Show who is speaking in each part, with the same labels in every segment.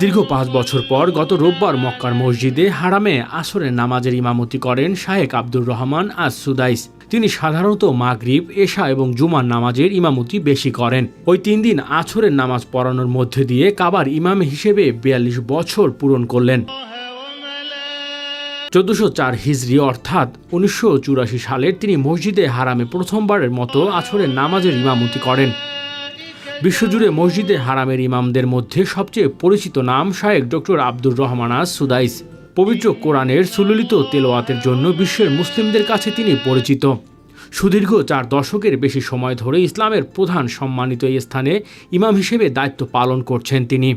Speaker 1: দীর্ঘ পাঁচ বছর পর গত রোববার মক্কার মসজিদে হারামে আসরের নামাজের ইমামতি করেন শাহেক আব্দুর রহমান আজ সুদাইস তিনি সাধারণত মাগরিব, এশা এবং জুমার নামাজের ইমামতি বেশি করেন। ওই তিন দিন আছরের নামাজ পড়ানোর মধ্যে দিয়ে কাবার ইমাম হিসেবে বিয়াল্লিশ বছর পূরণ করলেন। চোদ্দশো চার হিজড়ি অর্থাৎ উনিশশো চুরাশি সালের তিনি মসজিদে হারামে প্রথমবারের মতো আছরের নামাজের ইমামতি করেন। বিশ্বজুড়ে মসজিদে হারামের ইমামদের মধ্যে সবচেয়ে পরিচিত নাম শায়েক ডক্টর আব্দুর রহমান আজ সুদাইস। পবিত্র কোরআনের সুললিত তেলোয়াতের জন্য বিশ্বের মুসলিমদের কাছে তিনি পরিচিত। সুদীর্ঘ চার দশকের বেশি সময় ধরে ইসলামের প্রধান সম্মানিত এই স্থানে ইমাম হিসেবে দায়িত্ব পালন করছেন তিনি।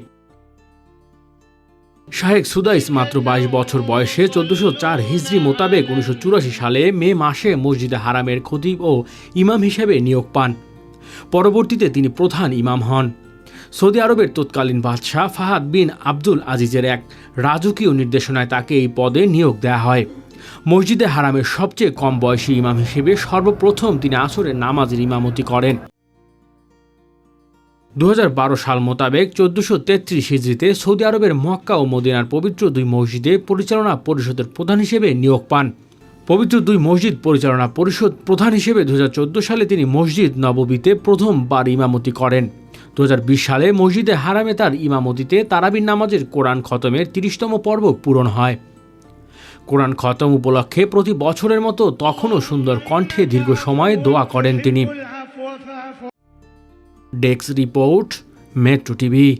Speaker 1: শাহেক সুদাইস মাত্র বাইশ বছর বয়সে চোদ্দশো চার হিজড়ি মোতাবেক উনিশশো চুরাশি সালে মে মাসে মসজিদে হারামের খতিব ও ইমাম হিসেবে নিয়োগ পান। পরবর্তীতে তিনি প্রধান ইমাম হন। সৌদি আরবের তৎকালীন বাদশাহ ফাহাদ বিন আব্দুল আজিজের এক রাজকীয় নির্দেশনায় তাকে এই পদে নিয়োগ দেওয়া হয়। মসজিদে হারামের সবচেয়ে কম বয়সী ইমাম হিসেবে সর্বপ্রথম তিনি আসরের নামাজের ইমামতি করেন। দু হাজার বারো সাল মোতাবেক চোদ্দশো তেত্রিশ হিজড়িতে সৌদি আরবের মক্কা ও মদিনার পবিত্র দুই মসজিদে পরিচালনা পরিষদের প্রধান হিসেবে নিয়োগ পান। পবিত্র দুই মসজিদ পরিচালনা পরিষদ প্রধান হিসেবে দু হাজার চোদ্দ সালে তিনি মসজিদ নববীতে প্রথমবার ইমামতি করেন। দু হাজার বিশ সালে মসজিদে হারামে তার ইমামতিতে তারাবির নামাজের কোরআন খতমের তিরিশতম পর্ব পূরণ হয়। কোরআন খতম উপলক্ষে প্রতি বছরের মতো তখনও সুন্দর কণ্ঠে দীর্ঘ সময় দোয়া করেন তিনি। Desk report, Metro TV.